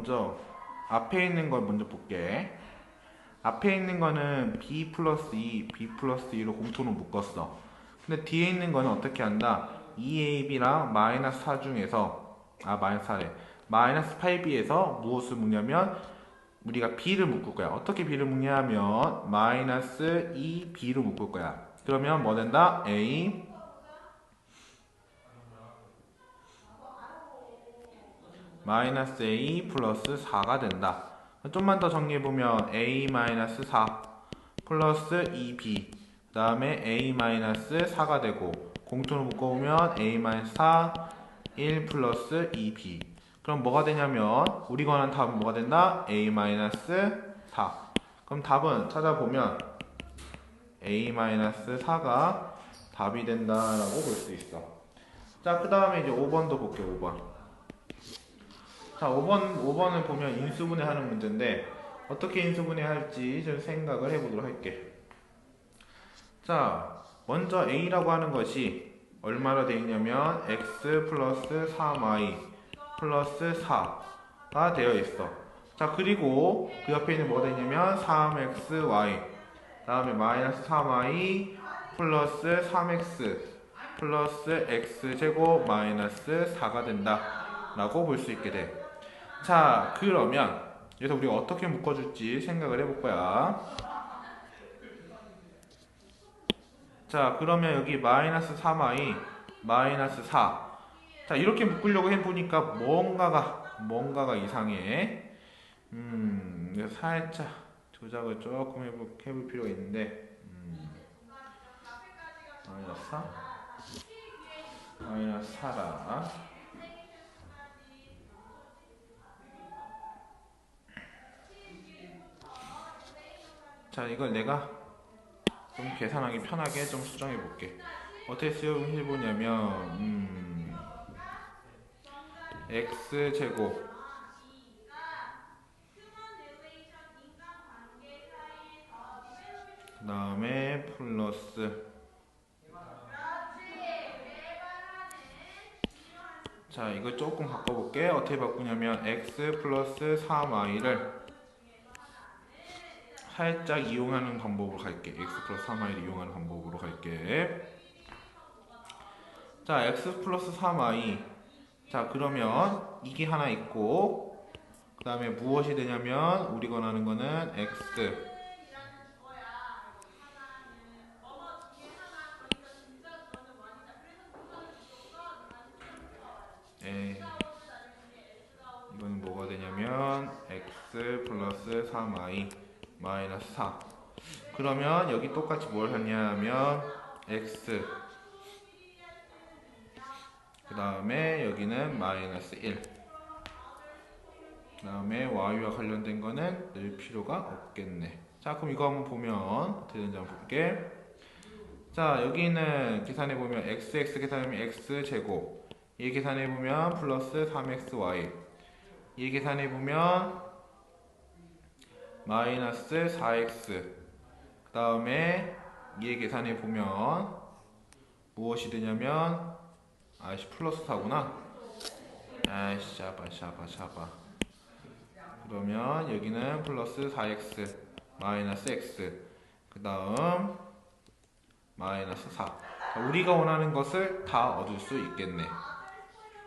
먼저 앞에 있는 걸 먼저 볼게. 앞에 있는 거는 b 플러스 2, b 플러스 2로 공통으로 묶었어. 근데 뒤에 있는 거는 어떻게 한다? 2ab랑 마이너스 4 중에서 아 마이너스 4래. 마이너스 8b에서 무엇을 묶냐면 우리가 b를 묶을 거야. 어떻게 b를 묶냐면 마이너스 2b로 묶을 거야. 그러면 뭐 된다? a 마이너스 a 플러스 4가 된다. 좀만 더 정리해보면 a 마이너스 4 플러스 2b 그 다음에 a 마이너스 4가 되고 공통으로 묶어보면 a 마이너스 4 1 플러스 2b 그럼 뭐가 되냐면 우리 원하는 답은 뭐가 된다? a 마이너스 4 그럼 답은 찾아보면 a 마이너스 4가 답이 된다라고 볼 수 있어. 자 그 다음에 이제 5번도 볼게요 5번 자, 5번, 5번을 보면 인수분해 하는 문제인데, 어떻게 인수분해 할지 좀 생각을 해보도록 할게. 자, 먼저 A라고 하는 것이 얼마나 되어 있냐면, X 플러스 3Y 플러스 4가 되어 있어. 자, 그리고 그 옆에 있는 뭐가 되냐면, 3XY, 다음에 마이너스 3Y 플러스 3X 플러스 X제곱 마이너스 4가 된다. 라고 볼 수 있게 돼. 자, 그러면 여기서 우리가 어떻게 묶어줄지 생각을 해볼 거야. 자, 그러면 여기 마이너스 3i 마이너스 4. 자, 이렇게 묶으려고 해보니까 뭔가가 뭔가가 이상해. 음, 살짝 조작을 조금 해볼, 해볼 필요가 있는데. 음, 마이너스 4 마이너스 4라. 자 이걸 내가 좀 계산하기 편하게 좀 수정해 볼게. 어떻게 수정해 보냐면 음, x 제곱. 그 다음에 플러스. 자 이걸 조금 바꿔볼게. 어떻게 바꾸냐면 x 플러스 3y를 살짝 이용하는 방법으로 갈게. x 플러스 3i를 이용하는 방법으로 갈게. 자, x 플러스 3i. 자, 그러면 이게 하나 있고, 그 다음에 무엇이 되냐면, 우리가 원하는 거는 x. 에, 이거는 뭐가 되냐면, x 플러스 3i. 마이너스 4 그러면 여기 똑같이 뭘 했냐면 x. 그 다음에 여기는 마이너스 1 그 다음에 y와 관련된 거는 늘 필요가 없겠네. 자 그럼 이거 한번 보면 되는지 한번 볼게. 자 여기는 계산해보면 xx 계산하면 x제곱. 이 계산해보면 플러스 3xy 이 계산해보면 마이너스 4x 그 다음에 얘 계산해 보면 무엇이 되냐면 아이씨 플러스 4구나. 아이씨 잡아 잡아 잡아. 그러면 여기는 플러스 4x 마이너스 x 그 다음 마이너스 4 우리가 원하는 것을 다 얻을 수 있겠네.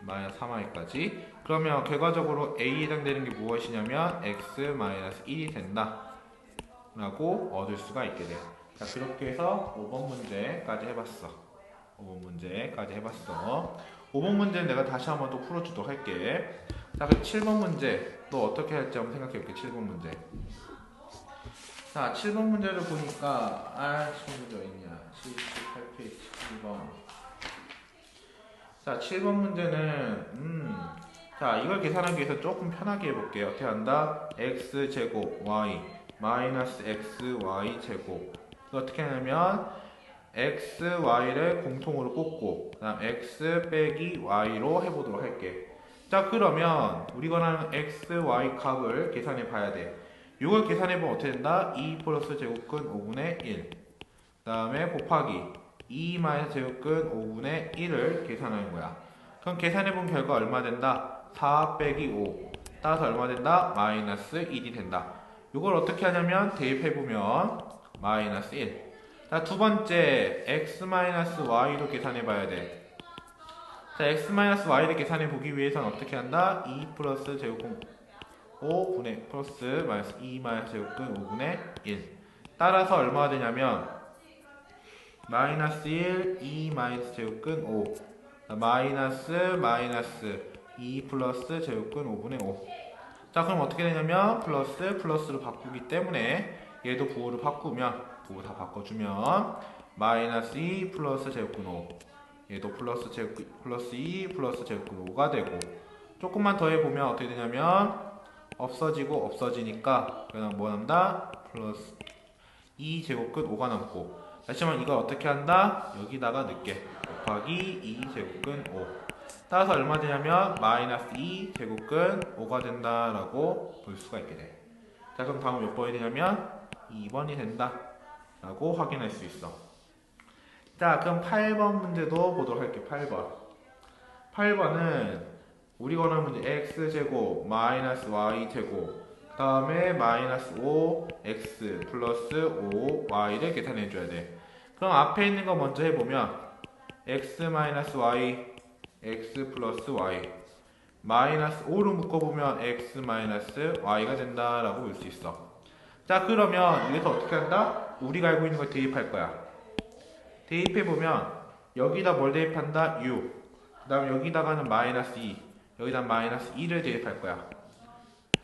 마이너스 3i까지 그러면 결과적으로 a에 해당되는 게 무엇이냐면 x-1이 된다. 라고 얻을 수가 있게 돼. 자 그렇게 해서 5번 문제까지 해봤어. 5번 문제까지 해봤어. 5번 문제는 내가 다시 한번 또 풀어주도록 할게. 자 그럼 7번 문제. 또 어떻게 할지 한번 생각해 볼게 7번 문제. 자 7번 문제를 보니까 아 친구들 어딨냐. 78페이지 7번. 자, 7번 문제는 음, 자, 이걸 계산하기 위해서 조금 편하게 해볼게요. 어떻게 한다? x 제곱 y 마이너스 x y 제곱 어떻게 하냐면 x y를 공통으로 꽂고 그다음 x 빼기 y로 해보도록 할게. 자, 그러면 우리가 원하는 x y 값을 계산해 봐야 돼. 이걸 계산해 보면 어떻게 된다? 2 플러스 제곱근 5분의 1. 그다음에 곱하기 2 마이너스 제곱근 5분의 1을 계산하는 거야. 그럼 계산해본 결과 얼마 된다? 4 빼기 5 따라서 얼마 된다? 마이너스 1이 된다. 이걸 어떻게 하냐면 대입해보면 마이너스 1. 자, 두 번째 x 마이너스 y로 계산해 봐야 돼. 자, x 마이너스 y를 계산해 보기 위해서는 어떻게 한다? 2 플러스 제곱근 5분의 플러스 마이너스 2 마이너스 제곱근 5분의 1. 따라서 얼마가 되냐면 마이너스 1, 2 마이너스 제곱근 5. 자, 마이너스 마이너스 2 플러스 제곱근 5분의 5. 자, 그럼 어떻게 되냐면 플러스 플러스로 바꾸기 때문에 얘도 부호를 바꾸면 부호 다 바꿔주면 마이너스 2 플러스 제곱근 5. 얘도 플러스 제곱 플러스 2 플러스 제곱근 5가 되고 조금만 더 해보면 어떻게 되냐면 없어지고 없어지니까 그냥 뭐 남다 플러스 2 제곱근 5가 남고 하지만 이걸 어떻게 한다 여기다가 넣게 곱하기 2 제곱근 5 따라서 얼마 되냐면 마이너스 2 제곱근 5가 된다라고 볼 수가 있게 돼. 자 그럼 다음 몇 번이 되냐면 2번이 된다 라고 확인할 수 있어. 자 그럼 8번 문제도 보도록 할게 8번 8번은 우리 원하는 문제 x제곱 마이너스 y제곱 그 다음에 마이너스 5 x 플러스 5 y를 계산해 줘야 돼. 그럼 앞에 있는 거 먼저 해보면 x 마이너스 y x 플러스 y 마이너스 5로 묶어보면 x 마이너스 y가 된다라고 볼 수 있어. 자 그러면 여기서 어떻게 한다? 우리가 알고 있는 걸 대입할 거야. 대입해보면 여기다 뭘 대입한다? u 그 다음 여기다가는 마이너스 2 여기다 마이너스 2를 대입할 거야.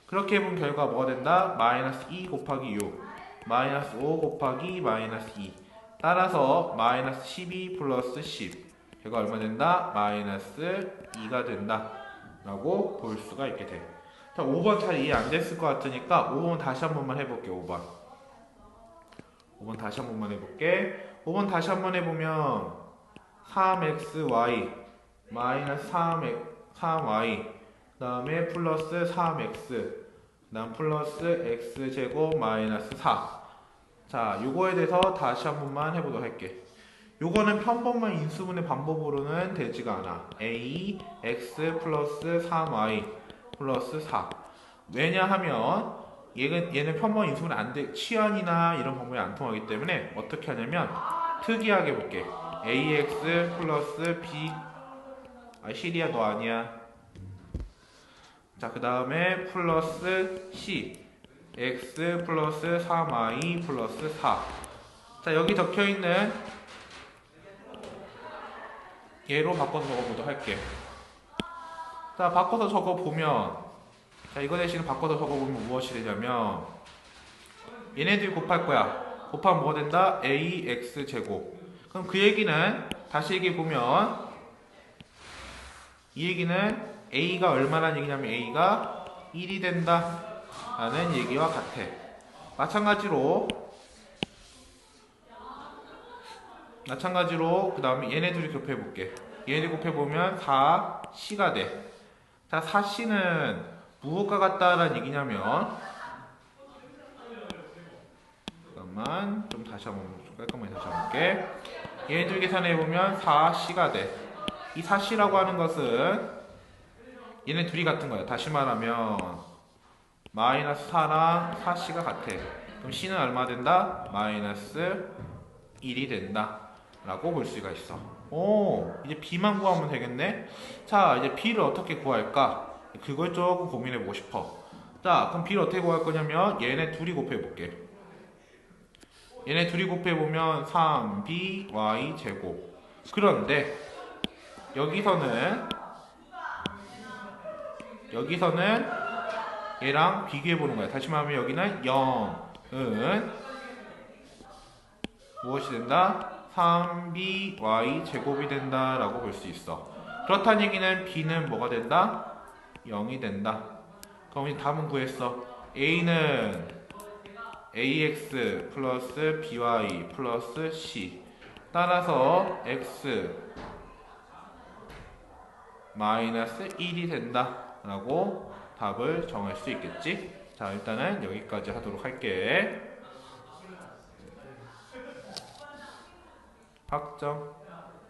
그렇게 해본 결과 뭐가 된다? 마이너스 2 곱하기 6 마이너스 5 곱하기 마이너스 2 따라서 마이너스 12 플러스 10 결과 얼마 된다? 마이너스 2가 된다. 라고 볼 수가 있게 돼. 자, 5번 잘 이해 안 됐을 것 같으니까 5번 다시 한 번만 해볼게 5번. 5번 다시 한 번만 해볼게. 5번 다시 한 번 해보면 3xy 마이너스 3x 3y 그 다음에 플러스 3x 그 다음 플러스 x제곱 마이너스 4 자, 요거에 대해서 다시 한 번만 해보도록 할게 요거는 평범한 인수분해 방법으로는 되지가 않아. A x 플러스 3y 플러스 4 왜냐하면 얘는, 얘는 평범한 인수분해 안 돼, 치환이나 이런 방법이 안 통하기 때문에 어떻게 하냐면 특이하게 볼게. Ax 플러스 b. 아 시리야 너 아니야? 자, 그 다음에 플러스 C. X 플러스 3y 플러스 4 자, 여기 적혀있는 얘로 바꿔서 적어보도록 할게 자, 바꿔서 적어보면 자, 이거 대신 바꿔서 적어보면 무엇이 되냐면 얘네들이 곱할 거야. 곱하면 뭐가 된다? ax 제곱. 그럼 그 얘기는 다시 얘기해보면 이 얘기는 A가 얼마나 얘기냐면 A가 1이 된다 라는 얘기와 같아. 마찬가지로 마찬가지로 그 다음에 얘네들이 곱해볼게 얘네들 곱해보면 4C가 돼 자, 4C는 무엇과 같다라는 얘기냐면 잠깐만 좀 다시 한번 좀 깔끔하게 다시 한번 볼게 얘네들 계산해보면 4C가 돼 이 4C라고 하는 것은 얘네 둘이 같은 거야. 다시 말하면 마이너스 4랑 4C가 같아. 그럼 C는 얼마 된다? 마이너스 1이 된다. 라고 볼 수가 있어. 오, 이제 B만 구하면 되겠네? 자, 이제 B를 어떻게 구할까? 그걸 조금 고민해 보고 싶어. 자, 그럼 B를 어떻게 구할 거냐면 얘네 둘이 곱해 볼게. 얘네 둘이 곱해 보면 3BY 제곱. 그런데 여기서는 여기서는 얘랑 비교해 보는 거야. 다시 말하면 여기는 0은 무엇이 된다? 3by 제곱이 된다라고 볼 수 있어. 그렇다는 얘기는 b는 뭐가 된다? 0이 된다. 그럼 이제 답은 구했어. a는 ax 플러스 by 플러스 c 따라서 x 마이너스 1이 된다. 라고 답을 정할 수 있겠지? 자, 일단은 여기까지 하도록 할게. 확정.